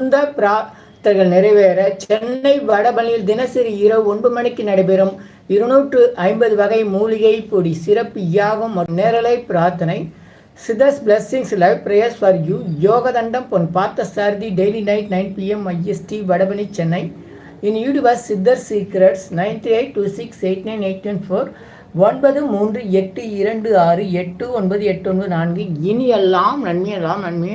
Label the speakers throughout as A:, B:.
A: சொந்த பிரார்த்தனைகள் நிறைவேற சென்னை வடபழனியில் தினசரி இரவு ஒன்பது மணிக்கு நடைபெறும் இருநூற்று ஐம்பது வகை மூலிகை பொடி சிறப்பு யாகம் நேரலை பிரார்த்தனை. Siddhas blessings live prayers for you Yogadandam Pon Parthasarathy daily night nine PM IST Vadapalani Chennai. In யூடிவர்ஸ் Siddhar secrets nine three eight two six eight nine eight one four ஒன்பது மூன்று எட்டு இரண்டு ஆறு எட்டு ஒன்பது எட்டு ஒன்பது நான்கு. இனி எல்லாம் நன்மை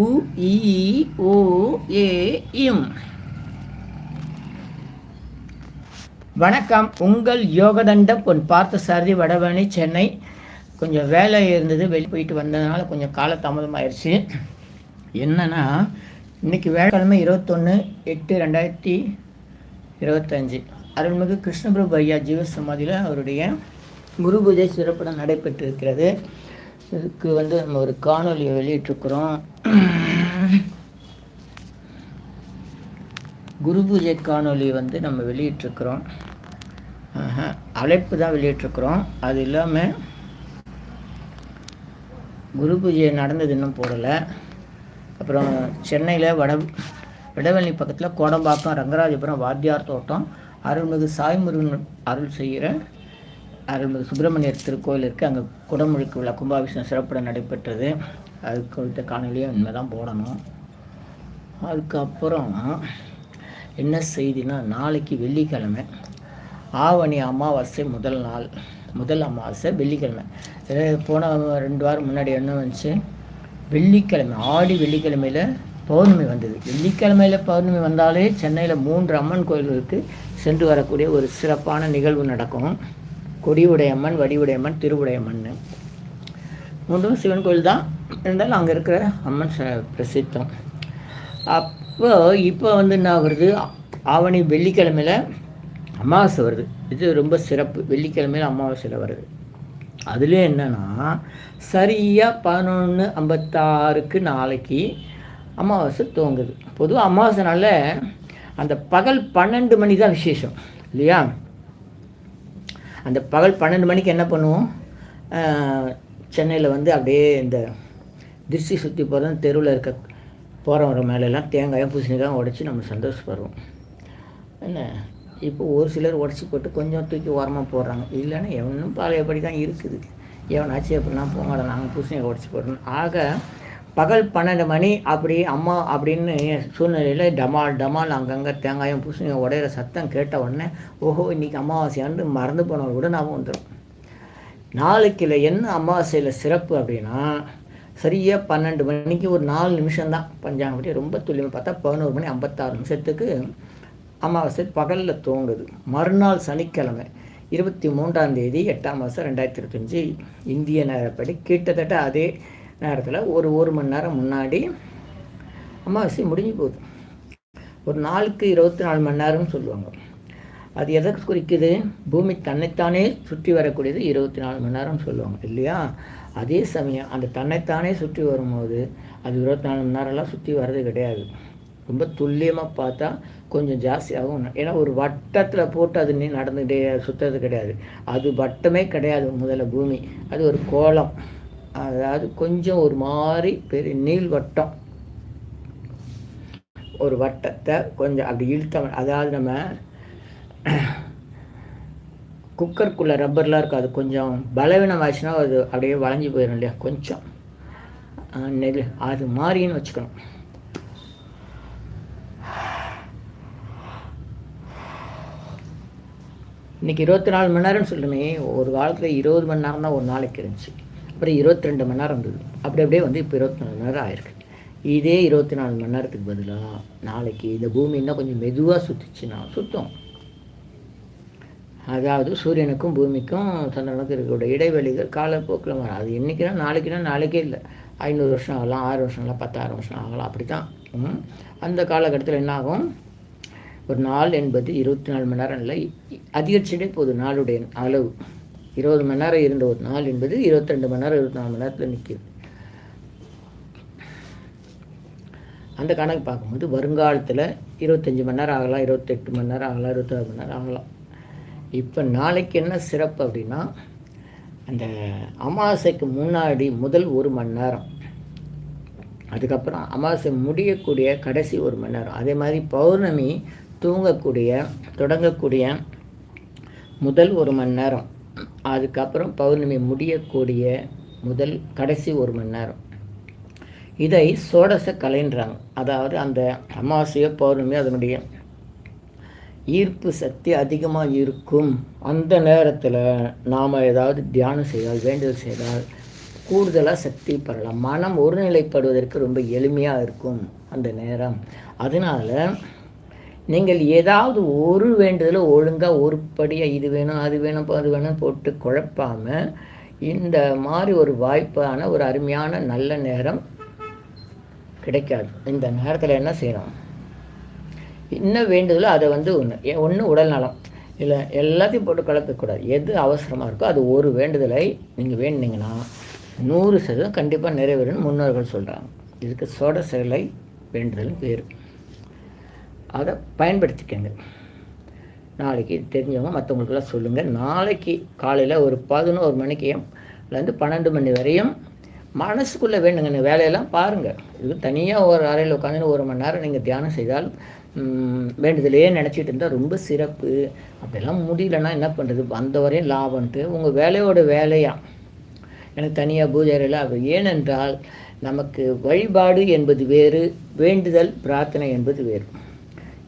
A: ஓ ஏ இம். வணக்கம். உங்கள் யோகதண்டம் பொன் பார்த்த சாரதி வடபழனி சென்னை. கொஞ்சம் வேலை இருந்தது வெளியே போயிட்டு வந்ததுனால கொஞ்சம் காலதாமதம் ஆயிடுச்சு என்னன்னா இன்னைக்கு வேலைக்கிழமை இருபத்தொன்று எட்டு ரெண்டாயிரத்தி இருபத்தஞ்சு. அருள்மிகு கிருஷ்ணபிரபு ஐயா ஜீவசமாதியில் அவருடைய குரு பூஜை சிறப்புடன் நடைபெற்று இருக்கிறது இதுக்கு வந்து நம்ம ஒரு காணொலியை வெளியிட்டிருக்கிறோம். குரு பூஜை காணொலி வந்து நம்ம வெளியிட்ருக்குறோம் அழைப்பு தான் வெளியிட்ருக்குறோம் அது இல்லாமல் குரு பூஜை நடந்தது இன்னும் போடலை. அப்புறம் சென்னையில் வட விடவெளி பக்கத்தில் கோடம்பாக்கம் ரங்கராஜபுரம் வாத்தியார் தோட்டம் அருள்மிகு சாய்முருகன் அருள் செய்கிற அருள்மிகு சுப்பிரமணியர் திருக்கோயில் இருக்குது அங்கே குடமுழுக்கு விழா கும்பாபிஷேகம் சிறப்புடன் நடைபெற்றது. அதுக்கு குறித்த காணொலியும் இனிமேல் தான் போடணும். அதுக்கப்புறம் என்ன செய்தினா நாளைக்கு வெள்ளிக்கிழமை. ஆவணி அமாவாசை முதல் நாள் முதல் அமாவாசை வெள்ளிக்கிழமை. போன ரெண்டு வாரம் முன்னாடி என்ன வந்துச்சு? வெள்ளிக்கிழமை ஆடி வெள்ளிக்கிழமையில் பௌர்ணமி வந்தது. வெள்ளிக்கிழமையில் பௌர்ணமி வந்தாலே சென்னையில் மூன்று அம்மன் கோயில்களுக்கு சென்று வரக்கூடிய ஒரு சிறப்பான நிகழ்வு நடக்கும். கொடியுடையம்மன் வடிவுடையம்மன் திருவுடையம்மன் மூன்றும் சிவன் கோயில் தான் இருந்தாலும் அங்கே இருக்கிற அம்மன் ச- பிரசித்தம். அப் இப்போ வந்து என்ன வருது ஆவணி வெள்ளிக்கிழமையில் அமாவாசை வருது. இது ரொம்ப சிறப்பு. வெள்ளிக்கிழமையில் அமாவாசையில் வருது. அதுலேயும் என்னென்னா சரியாக பதினொன்று ஐம்பத்தாறுக்கு நாளைக்கு அமாவாசை துவங்குது. பொதுவாக அமாவாசைனால அந்த பகல் பன்னெண்டு மணி தான் விசேஷம். இல்லையா? அந்த பகல் பன்னெண்டு மணிக்கு என்ன பண்ணுவோம்? சென்னையில் வந்து அப்படியே இந்த திருஷ்டி சுற்றி போகிறோம் தெருவில் இருக்க போகிறவங்க மேலெல்லாம் தேங்காயும் பூசணிக்காயும் உடச்சி நம்ம சந்தோஷப்படுவோம். என்ன? இப்போ ஒரு சிலர் உடச்சி போட்டு கொஞ்சம் தூக்கி ஓரமாக போடுறாங்க. இல்லைன்னா எவனும் பழையபடி தான் இருக்குது எவனாச்சும் எப்படின்னா போங்கடா நாங்கள் பூசணிக்காய் உடச்சி போடுறோம் ஆக பகல் பன்னெண்டு மணி அப்படி அம்மா அப்படின்னு சூழ்நிலையில் டமால் டமால் அங்கங்கே தேங்காயும் பூசணிக்காய் உடையிற சத்தம் கேட்ட உடனே ஓஹோ இன்னைக்கு அமாவாசையான்னு மறந்து போனவங்க கூட ஞாபகம் வந்துடும் நாளைக்கில் என்ன அமாவாசையில் சிறப்பு அப்படின்னா சரியாக பன்னெண்டு மணிக்கு ஒரு நாலு நிமிஷம் தான் பஞ்சாங்கப்படி ரொம்ப துல்லியமாக பார்த்தா பதினோரு மணி ஐம்பத்தாறு நிமிஷத்துக்கு அமாவாசை பகலில் தோங்குது மறுநாள் சனிக்கிழமை இருபத்தி மூன்றாம் தேதி எட்டாம் மாதம் ரெண்டாயிரத்தி இருபத்தஞ்சி. இந்திய நேரப்படி கிட்டத்தட்ட அதே நேரத்தில் ஒரு ஒரு மணி நேரம் முன்னாடி அமாவாசை முடிஞ்சு போகுது. ஒரு நாளுக்கு இருபத்தி நாலு மணி நேரம்னு சொல்லுவாங்க. அது எதை குறிக்குது? பூமி தன்னைத்தானே சுற்றி வரக்கூடியது இருபத்தி நாலு மணி நேரம் சொல்லுவாங்க இல்லையா? அதே சமயம் அந்த தன்னைத்தானே சுற்றி வரும்போது அது இருபத்தி நாலு மணி நேரம்லாம் சுற்றி வர்றது கிடையாது. ரொம்ப துல்லியமாக பார்த்தா கொஞ்சம் ஜாஸ்தியாகும் ஏன்னா ஒரு வட்டத்தில் போட்டு அது நீ நடந்துகிட்டே சுற்றுறது கிடையாது. அது வட்டமே கிடையாது முதல்ல பூமி. அது ஒரு கோலம். அதாவது கொஞ்சம் ஒரு மாதிரி பெரிய நீள் வட்டம். ஒரு வட்டத்தை கொஞ்சம் அப்படி இழுத்த அதாவது நம்ம குக்கருக்குள்ளே ரப்பர்லாம் இருக்கும் அது கொஞ்சம் பலவீனம் ஆச்சுன்னா அது அப்படியே வளைஞ்சு போயிடும் இல்லையா? கொஞ்சம். நெல் அது மாதிரின்னு வச்சுக்கணும். இன்னைக்கு இருபத்தி நாலு மணி நேரம்னு சொல்லுமே ஒரு காலத்தில் இருபது மணி நேரம் தான் ஒரு நாளைக்கு இருந்துச்சு. அப்புறம் இருபத்தி ரெண்டு மணி நேரம் இருந்தது. அப்படி அப்படியே வந்து இப்போ இருபத்தி நாலு மணி நேரம் ஆயிருக்கு. இதே இருபத்தி நாலு மணி நேரத்துக்கு பதிலாக நாளைக்கு இந்த பூமி இன்னும் கொஞ்சம் மெதுவாக சுற்றுச்சுன்னா சுத்தம். அதாவது சூரியனுக்கும் பூமிக்கும் சந்திரனுக்கும் இருக்கக்கூடிய இடைவெளிகள் காலப்போக்கில் மாறும் அது இன்றைக்கினா நாளைக்குனா நாளைக்கே இல்லை. ஐநூறு வருஷம் ஆகலாம் ஆறு வருஷம் ஆகலாம் பத்தாயிரம் வருஷம் ஆகலாம் அப்படி தான் அந்த காலகட்டத்தில் என்ன ஆகும் ஒரு நாள் என்பது இருபத்தி நாலு மணி நேரம் இல்லை. அதிகரிச்சுட்டே போகுது நாளுடைய அளவு. இருபது மணி நேரம் இருந்த ஒரு நாள் என்பது இருபத்தி ரெண்டு மணி நேரம் இருபத்தி நாலு மணி நேரத்தில் நிற்கிது. அந்த கணக்கு பார்க்கும்போது வருங்காலத்தில் இருபத்தஞ்சி மணி நேரம் ஆகலாம் இருபத்தெட்டு மணி நேரம் ஆகலாம் இருபத்தாறு மணி நேரம் ஆகலாம். இப்போ நாளைக்கு என்ன சிறப்பு அப்படின்னா அந்த அமாவாசைக்கு முன்னாடி முதல் ஒரு மணி நேரம். அதுக்கப்புறம் அமாவாசை முடியக்கூடிய கடைசி ஒரு மணி நேரம். அதே மாதிரி பௌர்ணமி தூங்கக்கூடிய தொடங்கக்கூடிய முதல் ஒரு மணி நேரம். அதுக்கப்புறம் பௌர்ணமி முடியக்கூடிய முதல் கடைசி ஒரு மணி நேரம். இதை சோடச கலைன்றாங்க. அதாவது அந்த அமாவாசையோ பௌர்ணமி அதனுடைய ஈர்ப்பு சக்தி அதிகமாக இருக்கும். அந்த நேரத்தில் நாம் ஏதாவது தியானம் செய்தால் வேண்டுதல் செய்தால் கூடுதலாக சக்தி பெறலாம். மனம் ஒருநிலைப்படுவதற்கு ரொம்ப எளிமையாக இருக்கும் அந்த நேரம். அதனால் நீங்கள் ஏதாவது ஒரு வேண்டுதலை ஒழுங்காக ஒருபடியாக இது வேணும் அது வேணும் அது வேணும் போட்டு குழப்பாமல் இந்த மாதிரி ஒரு வாய்ப்பான ஒரு அருமையான நல்ல நேரம் கிடைக்காது. இந்த நேரத்தில் என்ன செய்யணும்? என்ன வேண்டுதலோ அதை வந்து ஒன்று ஒன்று உடல் நலம். இல்லை எல்லாத்தையும் போட்டு கலக்கக்கூடாது. எது அவசரமாக இருக்கோ அது ஒரு வேண்டுதலை நீங்கள் வேண்டினீங்கன்னா நூறு சதவீதம் கண்டிப்பாக நிறைவேறும்னு முன்னோர்கள் சொல்கிறாங்க இதுக்கு சோட செயலை வேண்டுதல் பேர். அதை பயன்படுத்திக்கங்க. நாளைக்கு தெரிஞ்சவங்க மற்றவங்களுக்கெல்லாம் சொல்லுங்கள் நாளைக்கு காலையில் ஒரு பதினோரு மணிக்கு பன்னெண்டு மணி வரையும் மனசுக்குள்ளே வேணுங்க வேலையெல்லாம் பாருங்கள் இது தனியாக ஒரு அறையில் உட்காந்து ஒரு மணி நேரம் நீங்கள் தியானம் செய்தால் வேண்டுதலையே நினச்சிட்டு இருந்தால் ரொம்ப சிறப்பு. அப்படிலாம் முடியலன்னா என்ன பண்ணுறது வந்தவரையும் லாபம்ன்ட்டு உங்கள் வேலையோட வேலையாக எனக்கு தனியாக பூஜை அறையில் ஏனென்றால் நமக்கு வழிபாடு என்பது வேறு வேண்டுதல் பிரார்த்தனை என்பது வேறு.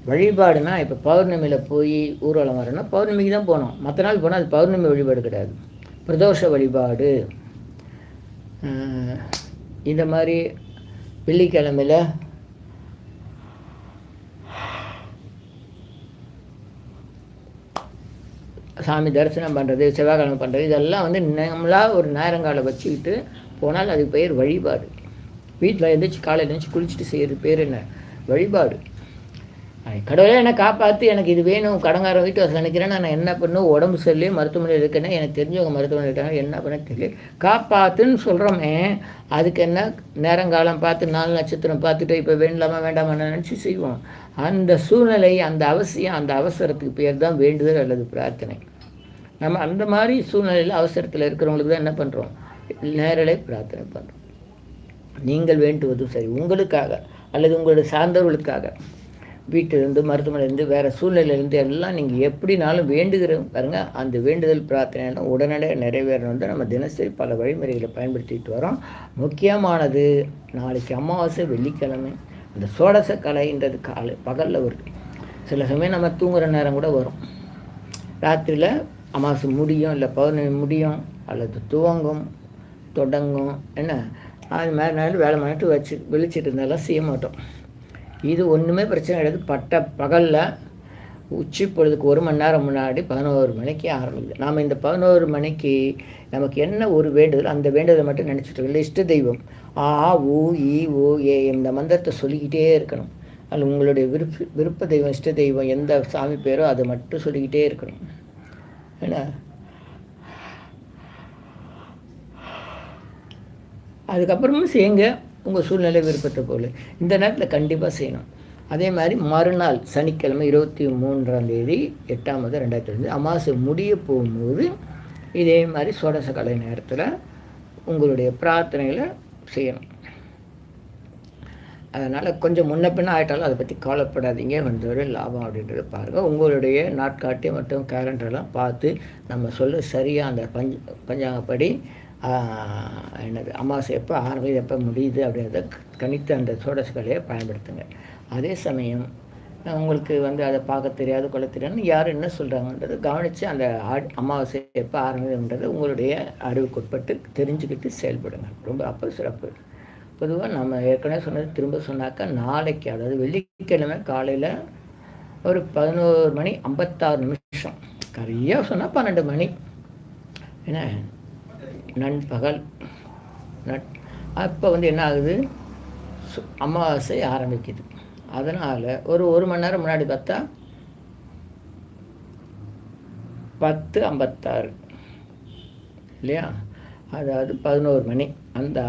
A: வழிபாடுனா இப்போ பௌர்ணமியில் போய் ஊர்வலம் வரணும்னா பௌர்ணமிக்கு தான் போகணும் மற்ற நாள் போனால் அது பௌர்ணமி வழிபாடு கிடையாது. பிரதோஷ வழிபாடு. இந்த மாதிரி வெள்ளிக்கிழமையில் சாமி தரிசனம் பண்ணுறது செவ்வாய்க்கிழமை பண்ணுறது இதெல்லாம் வந்து நம்மளாக ஒரு நேரங்காலை வச்சுக்கிட்டு போனால் அதுக்கு பேர் வழிபாடு. வீட்டில் எழுந்திரிச்சு காலையில் எழுந்திரிச்சு குளிச்சுட்டு செய்கிறது பேர் என்ன? வழிபாடு. கடவுளே என்னை காப்பாற்றி எனக்கு இது வேணும் கடங்கார வீட்டு வசதி நினைக்கிறேன் நான் என்ன பண்ணும்? உடம்பு சொல்லி மருத்துவமனையில் இருக்கேன்னா எனக்கு தெரிஞ்சவங்க மருத்துவமனை இருக்காங்க என்ன பண்ண தெரியல. காப்பாற்றுன்னு சொல்கிறோமே அதுக்கு என்ன? நேரங்காலம் பார்த்து நாலு நட்சத்திரம் பார்த்துட்டு இப்போ வேண்டாமா வேண்டாமா நினச்சி செய்வோம். அந்த சூழ்நிலை அந்த அவசியம் அந்த அவசரத்துக்கு பேர் தான் வேண்டுதல் அல்லது பிரார்த்தனை. நம்ம அந்த மாதிரி சூழ்நிலையில் அவசரத்தில் இருக்கிறவங்களுக்கு தான் என்ன பண்ணுறோம் நேரலை பிரார்த்தனை பண்ணுறோம் நீங்கள் வேண்டுவதும் சரி. உங்களுக்காக அல்லது உங்களுடைய சார்ந்தவர்களுக்காக வீட்டிலிருந்து மருத்துவமனையிலேருந்து வேறு சூழ்நிலையிலேருந்து எல்லாம் நீங்கள் எப்படினாலும் வேண்டுகிற பாருங்கள் அந்த வேண்டுதல் பிரார்த்தனை உடனடியாக நிறைவேறணும் நம்ம தினசரி பல வழிமுறைகளை பயன்படுத்திட்டு வரோம். முக்கியமானது நாளைக்கு அமாவாசை வெள்ளிக்கிழமை. இந்த சோடச கலைன்றது காலை பகலில் வருது சில சமயம் நம்ம தூங்குகிற நேரம் கூட வரும். ராத்திரியில் அமாவாசை முடியும் இல்லை பௌர்ணமி முடியும் அல்லது துவங்கும் தொடங்கும் என்ன? அது மாதிரி நேரம் வேலை பண்ணிட்டு வச்சு வெளிச்சிட்டு இருந்தாலும் செய்ய மாட்டோம். இது ஒன்றுமே பிரச்சனை கிடையாது. பட்ட பகலில் உச்சி பொழுதுக்கு ஒரு மணி நேரம் முன்னாடி பதினோரு மணிக்கு ஆரம்பிக்குது நாம் இந்த பதினோரு மணிக்கு நமக்கு என்ன ஒரு வேண்டுதல் அந்த வேண்டுதலை மட்டும் நினச்சிட்டு இல்லை இஷ்ட தெய்வம். ஆ ஊ இ ஓ ஏ இந்த மந்திரத்தை சொல்லிக்கிட்டே இருக்கணும். அதில் உங்களுடைய விருப்ப விருப்ப தெய்வம் இஷ்ட தெய்வம் எந்த சாமி பேரோ அதை மட்டும் சொல்லிக்கிட்டே இருக்கணும். ஏன்னா அதுக்கப்புறமும் செய்யுங்க. உங்கள் சூழ்நிலை விருப்பத்தை போல். இந்த நேரத்தில் கண்டிப்பாக செய்யணும். அதே மாதிரி மறுநாள் சனிக்கிழமை இருபத்தி மூன்றாம் தேதி எட்டாம் ரெண்டாயிரத்தி ரெண்டு அமாவாசை முடிய போகும்போது இதே மாதிரி சோடச கலை நேரத்தில் உங்களுடைய பிரார்த்தனைகளை செய்யணும். அதனால் கொஞ்சம் முன்ன பின்ன ஆகிட்டாலும் அதை பற்றி கவலைப்படாதீங்க. வந்தவரை லாபம் அப்படின்றத பாருங்கள் உங்களுடைய நாட்காட்டி மற்றும் கேலண்டரெல்லாம் பார்த்து நம்ம சொல்ல சரியாக அந்த பஞ்ச பஞ்சாங்கப்படி என்னது அமாவாசை எப்போ ஆரம்பிது எப்போ முடியுது அப்படின்றத கணித்து அந்த சோடசுகளையே பயன்படுத்துங்க. அதே சமயம் உங்களுக்கு வந்து அதை பார்க்க தெரியாது கொள்ள தெரியாதுன்னு யார் என்ன சொல்கிறாங்கன்றது கவனித்து அந்த அமாவாசை எப்போ ஆரம்பிதுன்றது உங்களுடைய அறிவுக்குட்பட்டு தெரிஞ்சுக்கிட்டு செயல்படுங்க. ரொம்ப அப்போ சிறப்பு. பொதுவாக நம்ம ஏற்கனவே சொன்னது திரும்ப சொன்னாக்கா நாளைக்கு அதாவது வெள்ளிக்கிழமை காலையில் ஒரு பதினோரு மணி ஐம்பத்தாறு நிமிஷம். கரையாக சொன்னால் பன்னெண்டு மணி. என்ன? நண்பகல். நட் அப்போ வந்து என்ன ஆகுது? அமாவாசை ஆரம்பிக்குது. அதனால் ஒரு ஒரு மணி நேரம் முன்னாடி பார்த்தா பத்து ஐம்பத்தாறு. இல்லையா? அதாவது பதினோரு மணி. அந்த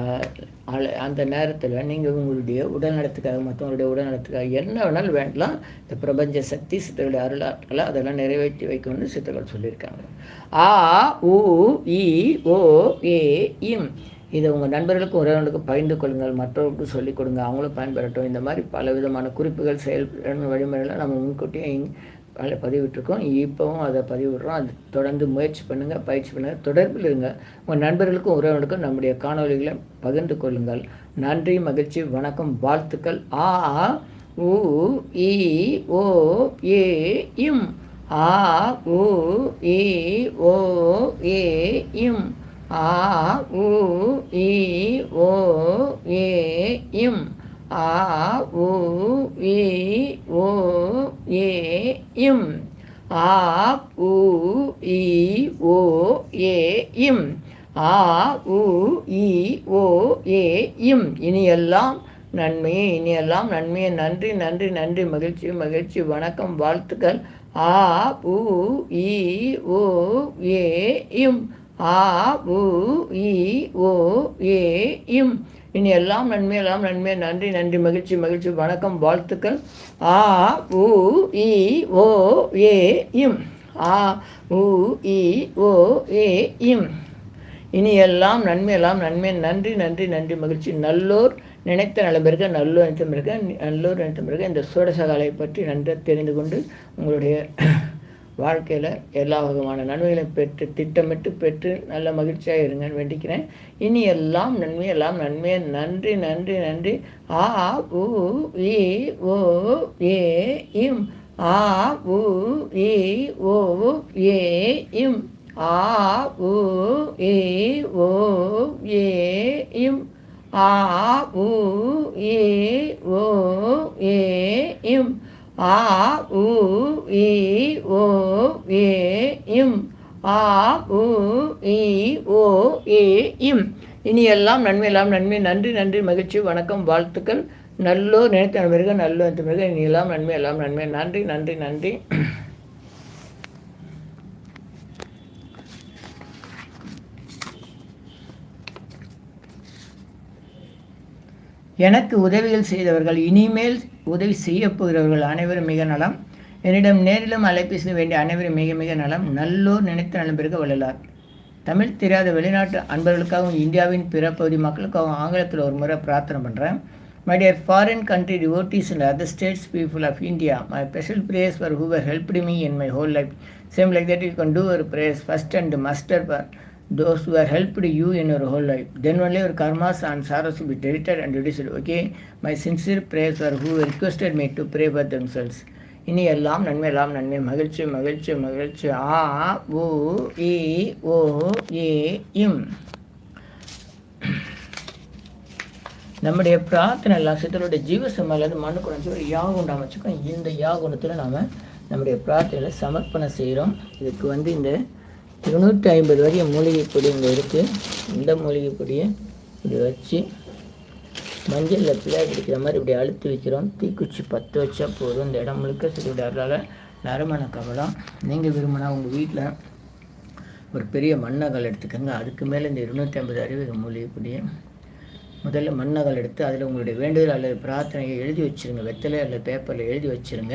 A: அந்த நேரத்தில் நீங்கள் உங்களுடைய உடல்நலத்துக்காக மற்றவங்களுடைய உடல்நலத்துக்காக என்ன வேணாலும் வேண்டலாம். இந்த பிரபஞ்ச சக்தி சித்தருடைய அருளாற்றலை அதெல்லாம் நிறைவேற்றி வைக்கணும்னு சித்தர்கள் சொல்லியிருக்காங்க. ஆ உ இ ஓ ஏ இம். இதை உங்கள் நண்பர்களுக்கும் உறவினர்களுக்கும் பகிர்ந்து கொள்ளுங்கள். மற்றவர்களுக்கும் சொல்லிக் கொடுங்க. அவங்களும் பயன்பெறட்டும். இந்த மாதிரி பல விதமான குறிப்புகள் செயல் வழிமுறைகளை நம்ம முன்கூட்டியே அதில் பதிவிட்டுருக்கோம். இப்போவும் அதை பதிவிடுறோம். அது தொடர்ந்து முயற்சி பண்ணுங்கள் பயிற்சி பண்ணுங்கள் தொடர்பில் இருங்க. உங்கள் நண்பர்களுக்கும் உறவினருக்கும் நம்முடைய காணொலிகளை பகிர்ந்து கொள்ளுங்கள். நன்றி மகிழ்ச்சி வணக்கம் வாழ்த்துக்கள். ஆ உ இ ஓ ஏ இம். ஆ உ இ ஓ ஏ இம். ஆ உ இ ஓ ஏ இம். ஆ உ இ ஓ ஏ இம். ஆ உ இ ஓ ஏ இம். ஆ உ இ ஓ ஏ இம். இனியெல்லாம் நன்மையே இனியெல்லாம் நன்மையே நன்றி நன்றி நன்றி. மகிழ்ச்சி மகிழ்ச்சி. வணக்கம் வாழ்த்துக்கள். ஆ உ இ ஓ ஏ இம். ஆ உ இ ஓ ஏ இம். இனி எல்லாம் நன்மை எல்லாம் நன்மை. நன்றி நன்றி மகிழ்ச்சி மகிழ்ச்சி. வணக்கம் வாழ்த்துக்கள். ஆ உ இ ஓ ஏ இம். ஆ உ இ ஓ ஏ இம். இனி எல்லாம் நன்மை எல்லாம் நன்மை. நன்றி நன்றி நன்றி மகிழ்ச்சி. நல்லோர் நினைத்த நலம் பெருக நல்லோர் நினைத்த பிறகு நல்லோர் நினைத்த பிறகு இந்த சோடசகாலை பற்றி நன்றாக தெரிந்து கொண்டு உங்களுடைய வாழ்க்கையில் எல்லா விதமான நன்மைகளையும் பெற்று திட்டமிட்டு பெற்று நல்ல மகிழ்ச்சியாக இருங்கன்னு வேண்டிக்கிறேன். இனி எல்லாம் நன்மை எல்லாம் நன்மை. நன்றி நன்றி நன்றி. ஆ உ இ ஓ ஏ இம். ஆ உ இ ஓ ஏ இம். ஆ உ இ ஓ ஏ இம். ஆ உ இ ஓ ஏ இம். ஆ உ இ ஓ ஏ இம் ஆ உ இ ஓ ஏ இம். இனி எல்லாம் நன்மை எல்லாம் நன்மை நன்றி நன்றி மகிழ்ச்சி வணக்கம் வாழ்த்துக்கள். நல்லோ நினைத்த மிருக நல்லோ நினைத்த மிருக இனி எல்லாம் நன்மை. எல்லாம் நன்மை நன்றி நன்றி நன்றி. எனக்கு உதவிகள் செய்தவர்கள் இனிமேல் உதவி செய்யப்போகிறவர்கள் அனைவரும் மிக நலம். என்னிடம் நேரிலும் அலைபேசி வேண்டிய அனைவரும் மிக மிக நலம். நல்லோர் நினைத்த நலம் பெருக வள்ளலார். தமிழ் தெரியாத வெளிநாட்டு அன்பர்களுக்காகவும் இந்தியாவின் பிற பகுதி மக்களுக்காகவும் ஆங்கிலத்தில் ஒரு முறை பிரார்த்தனை பண்ணுறேன் my dear foreign country devotees and other states people of India my special prayers for whoever helped me in my whole life same like that you can do ஒரு prayers first and master for those who have you in ஒரு whole whole then Then ஒரு karmas and sorrows sorrows will and deleted and reduced. Okay, my sincere prayers are who requested me to pray. இனி எல்லாம் நன்மை எல்லாம் நன்மை. மகிழ்ச்சி மகிழ்ச்சி மகிழ்ச்சி. ஆ உ இ ஓ ஏ இம். நம்முடைய பிரார்த்தனை எல்லாம் சித்தருடைய ஜீவசமையிலேருந்து மண்ணு குறைஞ்சி ஒரு யாகுண்டம் வச்சுக்கோம் இந்த யாகுண்டத்தில் நாம் நம்முடைய பிரார்த்தனையில் சமர்ப்பணம் செய்கிறோம் இதுக்கு வந்து இந்த இருநூற்றி ஐம்பது வரைய மூலிகை பொடி இங்கே இருக்குது இந்த மூலிகை பொடியை இது வச்சு மஞ்சளில் பிள்ளையார் பிடிக்கிற மாதிரி இப்படி அழுத்து வைக்கிறோம். தீக்குச்சி பற்ற வச்சா போதும். இந்த இடம் முழுக்க சிறுடைய அருளால் நறுமண கவலம் நீங்கள் விரும்பினா உங்கள் வீட்டில் ஒரு பெரிய மண்ணகல் எடுத்துக்கோங்க. அதுக்கு மேலே இந்த இருநூற்றி ஐம்பது அறிவு மூலிகை முதல்ல மண்ணகல் எடுத்து அதில் உங்களுடைய வேண்டுதல் அல்லது பிரார்த்தனையை எழுதி வச்சுருங்க. வெத்தலை அல்லது பேப்பரில் எழுதி வச்சுருங்க.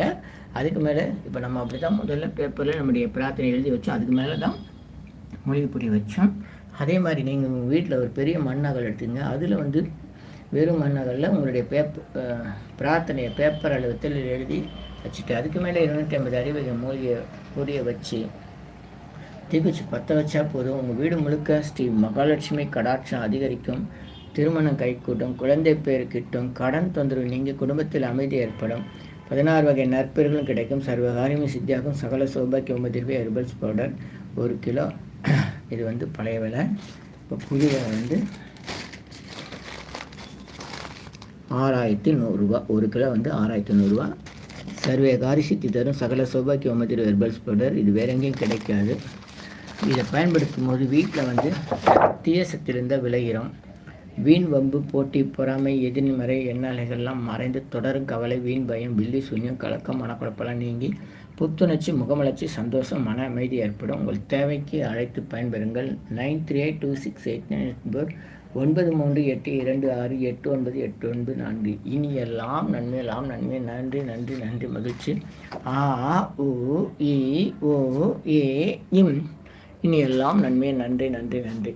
A: அதுக்கு மேலே இப்போ நம்ம அப்படி தான் முதல்ல பேப்பரில் நம்முடைய பிரார்த்தனை எழுதி வச்சோம். அதுக்கு மேலே தான் மூலிகைப்பொடி வச்சோம். அதே மாதிரி நீங்கள் உங்கள் வீட்டில் ஒரு பெரிய மண்ணகல் எடுத்துங்க அதில் வந்து வெறும் மண்ணகலில் உங்களுடைய பேப்பர் பிரார்த்தனையை பேப்பர் அளவுத்தில் எழுதி வச்சுட்டு அதுக்கு மேலே இருநூற்றி ஐம்பது அறிவகை மூலிகை பொடியை வச்சு தீக்குச்சி பற்ற வச்சா போதும். உங்கள் வீடு முழுக்க ஸ்ரீ மகாலட்சுமி கடாட்சம் அதிகரிக்கும். திருமணம் கைகூட்டும் குழந்தை பேர் கிட்டும் கடன் தொந்தரவு நீங்கள் குடும்பத்தில் அமைதி ஏற்படும். பதினாறு வகை நற்பெருகளும் கிடைக்கும். சர்வகாரியமே சித்தியாகும். சகல சௌபாக்கிய ஒன்பது ஹெர்பல்ஸ் பவுடர். ஒரு கிலோ இது வந்து பழைய விலை. இப்போ புது விலை வந்து ஆறாயிரத்தி நூறுரூவா ஒரு கிலோ வந்து ஆறாயிரத்தி நூறுரூவா சர்வே காரி சித்தி தரும் சகல சௌபாக்கிய ஒம்பது ஹெர்பல்ஸ் பவுடர். இது வேற எங்கேயும் கிடைக்காது. இதை பயன்படுத்தும் போது வீட்டில் வந்து தீய சக்தியிலிருந்தால் விளைகிறோம் வீண் வம்பு போட்டி பொறாமை எதிர்மறை எண்ணாலைகள்லாம் மறைந்து தொடரும் கவலை வீண் பயம் வில்லி சூன்யம் கலக்கம் மனக்குழப்பெல்லாம் நீங்கி புத்துணர்ச்சி முகமலர்ச்சி சந்தோஷம் மன அமைதி ஏற்படும். உங்கள் தேவைக்கு அழைத்து பயன்பெறுங்கள். Nine three eight two six eight nine eight ஒன்பது மூன்று எட்டு இரண்டு ஆறு எட்டு ஒன்பது எட்டு ஒன்பது நான்கு. இனி எல்லாம் நன்மை எல்லாம் நன்மை நன்றி நன்றி நன்றி மகிழ்ச்சி. ஆ உ இ ஓ ஏ இம். இனி எல்லாம் நன்மை நன்றி நன்றி நன்றி.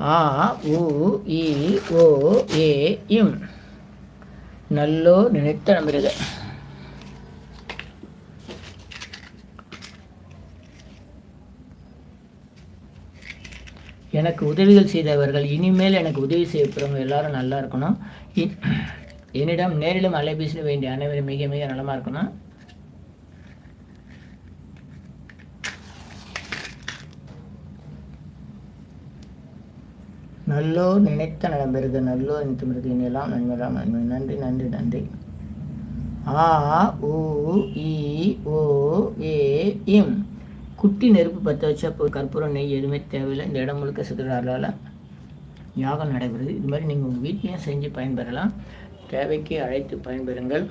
A: ஆ உ இ ஓ ஏ இம். நல்லோ நினைத்த நம்புகிறது எனக்கு உதவிகள் செய்தவர்கள் இனிமேல் எனக்கு உதவி செய்யப்படுறவங்க எல்லாரும் நல்லா இருக்கணும். என்னிடம் நேரிலும் அலைபேசியில் வேண்டிய அனைவரும் மிக மிக நலமாக இருக்கணும். நல்லோ நினைத்த நலம் நல்லோ நினைத்து பிறகு. இனியெல்லாம் நன்மையெல்லாம் நன்மை. நன்றி நன்றி நன்றி. ஆ உ இ ஓ ஏ இம். குட்டி நெருப்பு பற்ற வச்சா இப்போ கற்பூரம் நெய் எதுவுமே தேவையில்லை. இந்த இடம் முழுக்க சுற்றுலாவில் யாகம் நடைபெறுது. இது மாதிரி நீங்கள் உங்கள் வீட்லேயும் செஞ்சு பயன்பெறலாம். தேவைக்கு அழைத்து பயன்பெறுங்கள்.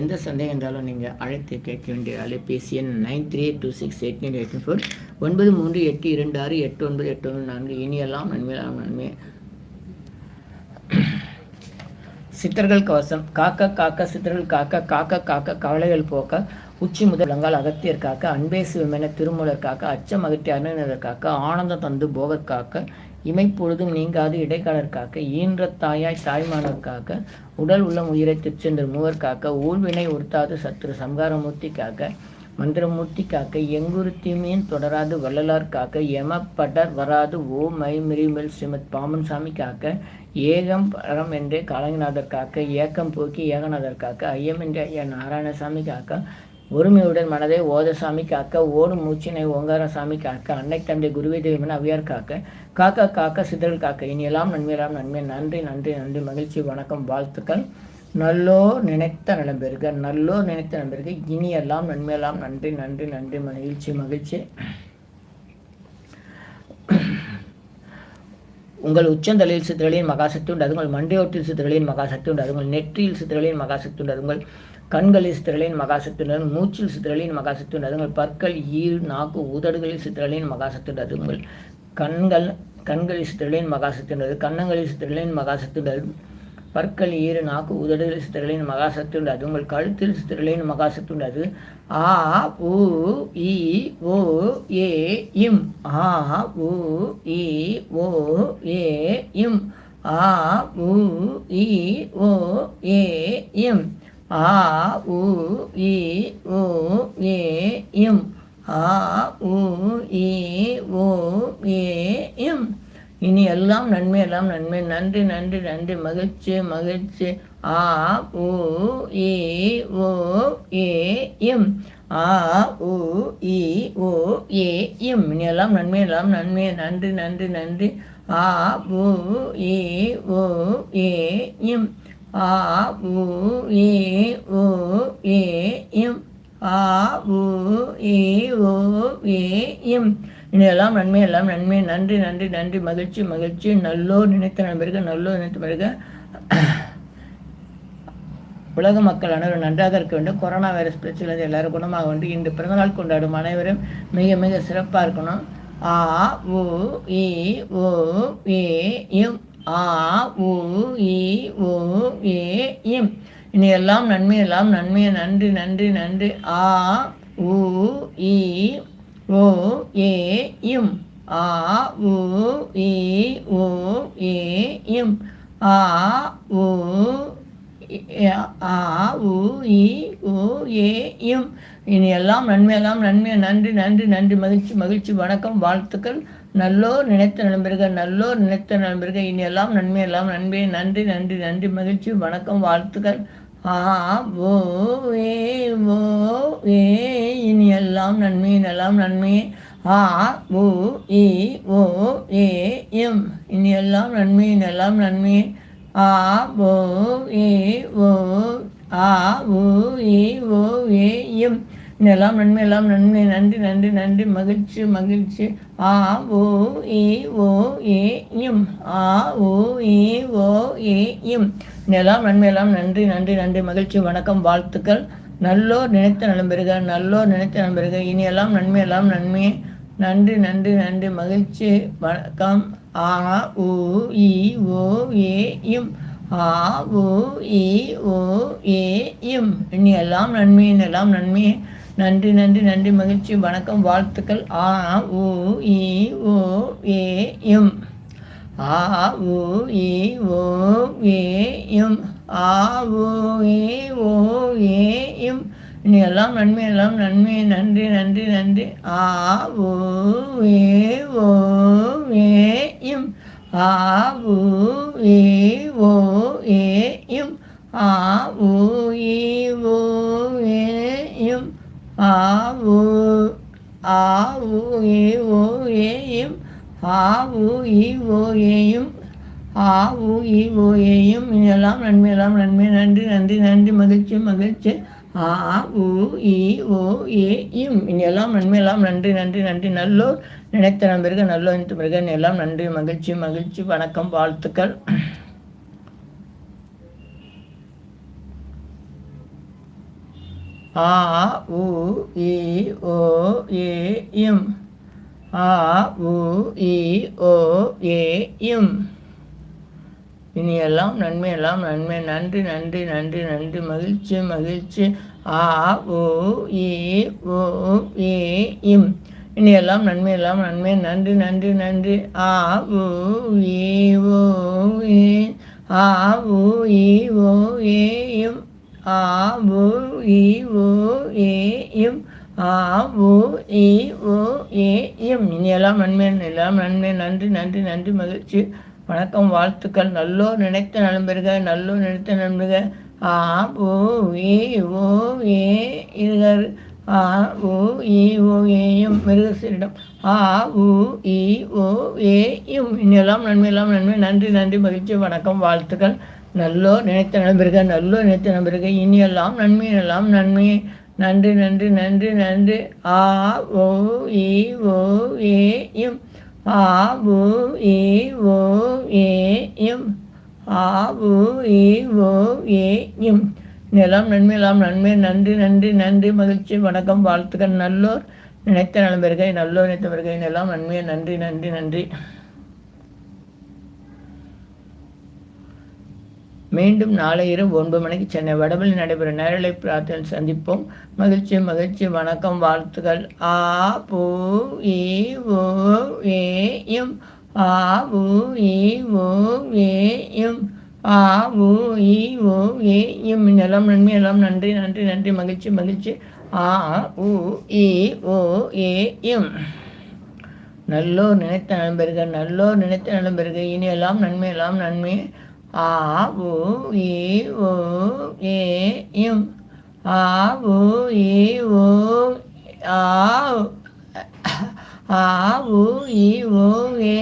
A: எந்த சந்தேகம் இருந்தாலும் நீங்கள் அழைத்து கேட்க வேண்டிய அலைபேசி எண் nine three two six eight nine eight four ஒன்பது மூன்று எட்டு இரண்டு ஆறு எட்டு ஒன்பது எட்டு ஒன்று நான்கு. இனியெல்லாம் நன்மையெல்லாம் நன்மை. சித்தர்கள் கவசம் காக்க காக்க சித்தர்கள் காக்க காக்க காக்க கவலைகள் போக்க உச்சி முதலங்கால் அகத்தியர் காக்க அன்பே சிவமென திருமூலர் காக்க அச்சம் அகற்றி அருணர் காக்க ஆனந்தம் தந்து போகர் காக்க இமைப்பொழுதும் நீங்காது இடைக்காலர் காக்க ஈன்ற தாயாய் தாய்மானர் காக்க உடல் உள்ளம் உயிரை திருச்சென்று மூவர் காக்க ஊழ்வினை உறுத்தாது சத்துரு சம்காரமூர்த்தி காக்க மந்திரமூர்த்தி காக்க எங்குருத்தியுமேன் தொடராது வள்ளலார் காக்க எமப்படர் வராது ஓ மை மிரிமல் ஸ்ரீமத் பாமன் சாமி காக்க ஏகம் பரம் என்றே காலங்கநாதர் காக்க ஏக்கம் போக்கி ஏகநாதர் காக்க ஐயம் என்றே ஐயா நாராயணசாமி காக்க ஒருமையுடன் மனதை ஓதசாமி காக்க ஓடும் மூச்சினை ஓங்காரசாமி காக்க அன்னை தந்தை குருவி தேவன் அவியார் காக்க காக்க காக்க சிதறல் காக்க இனியெல்லாம் நன்மையெல்லாம் நன்மை நன்றி நன்றி நன்றி மகிழ்ச்சி வணக்கம் வாழ்த்துக்கள். நல்லோ நினைத்த நலம்பெருக நல்லோ நினைத்த நலம்பெருக இனியெல்லாம் நன்மையெல்லாம் நன்றி நன்றி நன்றி. மகிழ்ச்சி மகிழ்ச்சி. உங்கள் உச்சந்தலையில் சித்திரளியின் மகாசக்தி உண்டு. அது உங்கள் மண்டையோட்டில் சித்திரளியின் மகாசக்தி உண்டு. அது உங்கள் நெற்றியில் சித்திரளியின் மகாசக்தி உண்டு. அது உங்கள் கண்களில் சித்திரளின் மகாசக்தி உண்டு. மூச்சில் சித்திரளியின் மகாசக்தி உண்டு. அது உங்கள் பற்கள் ஈர் நாக்கு உதடுகளில் சித்திரளியின் மகாசக்தி உண்டு. அது உங்கள் கண்கள் கண்களில் சித்திரளியின் மகாசக்தி உண்டு. கன்னங்களில் சித்திரளியின் மகாசக்தி உண்டு. பற்கள் ஈறு நாக்கு உதடுகள் சித்திரளின் மகாசக்தி உண்டு. அது உங்கள் கழுத்தில் சித்திரளின் மகாசக்தி உண்டு. அது ஆ உ இ ஓ ஏ இம். ஆ உ இ ஓ ஏ இம். ஆ உ இ ஓ ஏ இம். ஆ உ இ ஓ ஏ இம். ஆ உ இ ஓ ஏ இம். இனி எல்லாம் நன்மை எல்லாம் நன்மை. நன்றி நன்றி நன்றி. மகிழ்ச்சி மகிழ்ச்சி. ஆ உ இ ஓ ஏ எம். ஆ உ இ ஓ ஏ எம். இனி எல்லாம் நன்மை எல்லாம் நன்மை. நன்றி நன்றி நன்றி. ஆ உ இ ஓ ஏ எம். ஆ உ இ ஓ ஏ எம். ஆ உ இ ஓ ஏ எம். இனியெல்லாம் நன்மை எல்லாம் நன்மை. நன்றி நன்றி நன்றி. மகிழ்ச்சி மகிழ்ச்சி. நல்லோர் நினைத்த நண்பர்கள் நல்லோர் நினைத்த பிறகு உலக மக்கள் அனைவரும் நன்றாக இருக்க வேண்டும். கொரோனா வைரஸ் பிரச்சனை எல்லாரும் குணமாக வேண்டும் இன்று பிறந்தநாள் கொண்டாடும் அனைவரும் மிக மிக சிறப்பாக இருக்கணும். ஆ உ இ ஓ ஏ இம். ஆ உ இ ஓ ஏ இம். இனி எல்லாம் நன்மை எல்லாம் நன்மை. நன்றி நன்றி நன்றி. ஆ உ இ ஓ ஏ இம். ஆ உ இ ஓ ஏ இம். ஆ உ ஆ உ இ ஓ ஏ இம். இனி எல்லாம் நன்மையெல்லாம் நன்மை. நன்றி நன்றி நன்றி. மகிழ்ச்சி மகிழ்ச்சி. வணக்கம் வாழ்த்துக்கள். நல்லோர் நினைத்த நண்பர்கள் நல்லோர் நினைத்த நண்பர்கள் இனி எல்லாம் நன்மையெல்லாம் நன்மை. நன்றி நன்றி நன்றி. மகிழ்ச்சி வணக்கம் வாழ்த்துக்கள். ஆ ஓ ஏ ஓ ஏ இனி எல்லாம் நன்மை எல்லாம் நன்மை. ஆ ஓ ஏ ஓ ஏ எம். இனி எல்லாம் நன்மை எல்லாம் நன்மை. ஆ ஓ ஏ ஓ ஆ ஓ ஏ ஓ ஏ எம். எல்லாம் நன்மை எல்லாம் நன்மை நன்றி நன்றி நன்றி மகிழ்ச்சி மகிழ்ச்சி. ஆ ஓ ஏ ஓ ஏ இம் ஆ ஓ ஏ ஓ ஏ இம் எல்லாம் நன்மை எல்லாம் நன்றி நன்றி நன்றி மகிழ்ச்சி வணக்கம் வாழ்த்துக்கள். நல்லோர் நினைத்த நலம்பெறுக நல்லோர் நினைத்த நலம்பெறுக இனி எல்லாம் நன்மை எல்லாம் நன்மை. நன்றி நன்றி நன்றி மகிழ்ச்சி வணக்கம். ஆ ஓ இ ஓ ஏ இம் ஆ ஓ இ ஓ ஏ இம் இனி எல்லாம் நன்மை எல்லாம் நன்மை. நன்றி நன்றி நன்றி மகிழ்ச்சி வணக்கம் வாழ்த்துக்கள் ஆ உ இ ஓ ஏ எம் ஆ உ இ ஓ ஏ எம் ஆ ஓ ஏ ஓ ஏ எம் இனி எல்லாம் நன்மை எல்லாம் நன்மை நன்றி நன்றி நன்றி ஆ ஓ ஏ ஓ ஏ எம் ஆ உ ஏ ஓ ஏ எம் ஆ உ ஈ ஓ ஏ எம் ஆ உ ஆ உ ஏ ஓ ஆ உ ஈ ஓ ஏயும் ஆ உ ஈ ஓ ஏயும் இதெல்லாம் நன்மை எல்லாம் நன்மை நன்றி நன்றி நன்றி மகிழ்ச்சி மகிழ்ச்சி. ஆ உ இ ஓ ஏ இம் இனியெல்லாம் நன்மையெல்லாம் நன்றி நன்றி நன்றி. நல்லோர் நினைத்த நம்பிருக்க நல்லோர் நினைத்த பிறகு எல்லாம் நன்றி மகிழ்ச்சி மகிழ்ச்சி வணக்கம் வாழ்த்துக்கள். ஆ உ இ ஓ ஏ இம். ஆ உ இ ஓ ஏ இம். இனி எல்லாம் நன்மை. எல்லாம் நன்மை நன்றி நன்றி நன்றி நன்றி. மகிழ்ச்சி மகிழ்ச்சி. ஆ ஓ ஏ ஓ ஏ இம். இனி எல்லாம் நன்மை. எல்லாம் நன்மை நன்றி நன்றி நன்றி. ஆ ஓ ஏ ஓ ஏ. ஆ ஓ ஏ ஓ ஏ இம். ஆ உ ஏ ஓ ஏ இம் ஆ உ இ ஓ ஏ இம் இனி எல்லாம் நன்மை எல்லாம் நன்மை. நன்றி நன்றி நன்றி மகிழ்ச்சி. வணக்கம் வாழ்த்துக்கள். நல்லோர் நினைத்த நண்பருக நல்லோர் நினைத்த நண்பருக ஆ ஓ ஏ ஓ ஏ இருகர். ஆ ஓ இ ஓ ஏயும் மிருகசீரிடம் ஆ உ இ ஓ ஏயும் இன்னெல்லாம் நன்மையெல்லாம் நன்மை. நன்றி நன்றி மகிழ்ச்சி. வணக்கம் வாழ்த்துக்கள். நல்லோ நினைத்த நம்பிருக்க நல்லோ நினைத்த நம்பிருக்க இனியெல்லாம் நன்மை எல்லாம் நன்மை. நன்றி நன்றி நன்றி நன்று. ஆ ஓ இ ஓ ஏயும் ஆ ஓ இ ஓ ஏ இம். ஆ ஓ இ ஓ ஏ இம். நிலம் நன்மையெல்லாம் நன்மை. நன்றி நன்றி நன்றி. மகிழ்ச்சி வணக்கம் வாழ்த்துக்கள். நல்லோர் நினைத்த நலம் பெருகை நல்லோர் நினைத்த பெருகை எல்லாம் நன்மையை நன்றி நன்றி நன்றி. மீண்டும் நாளை இரவு ஒன்பது மணிக்கு சென்னை வடவில் நடைபெறும் நேரலை பிரார்த்தனை சந்திப்போம். மகிழ்ச்சி மகிழ்ச்சி வணக்கம் வாழ்த்துக்கள். ஆ பூ ஈ ஓ ஏயும் ஆ ஊ ஈ ஓ ஏயும் ஆ ஊ ஈ ஓ ஏயும் எல்லாம் நன்மை எல்லாம் நன்றி நன்றி நன்றி. மகிழ்ச்சி மகிழ்ச்சி. ஆ ஊ ஈ ஓ ஏயும் நல்லோர் நினைத்த நண்பர்கள் நல்லோர் நினைத்த நண்பர்கள் இனி எல்லாம் நன்மை எல்லாம் நன்மை. ஆ உ இ ஓ ஏ இம். ஆ உ இ ஓ ஆ ஆ உ இ ஓ ஏ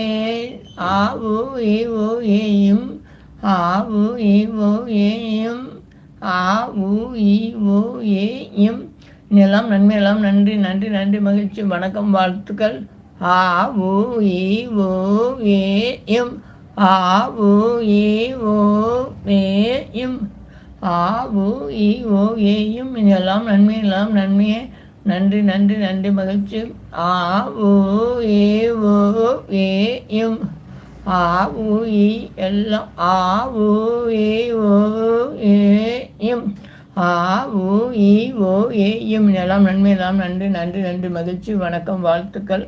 A: ஆ உ இ ஓ ஏயும் ஆ உ இ ஓ ஏயும் ஆ உ இ ஓ ஏயும் எல்லாம் நன்மையெல்லாம் நன்றி நன்றி நன்றி மகிழ்ச்சி வணக்கம் வாழ்த்துக்கள். ஆ உ இ ஓ ஏயும் ஆ உ ஏ ஓ ஏயும் ஆ உ இ ஓ ஏயும் இதெல்லாம் நன்மை எல்லாம் நன்மையே. நன்றி நன்றி நன்றி மகிழ்ச்சி. ஆ உ ஏ ஓ ஏயும் ஆ உ இ எல்லாம். ஆ உ ஏ ஓ ஏ ஆ உ இ ஓ ஏ எல்லாம் நன்மை எல்லாம் நன்றி நன்றி நன்றி மகிழ்ச்சி. வணக்கம் வாழ்த்துக்கள்.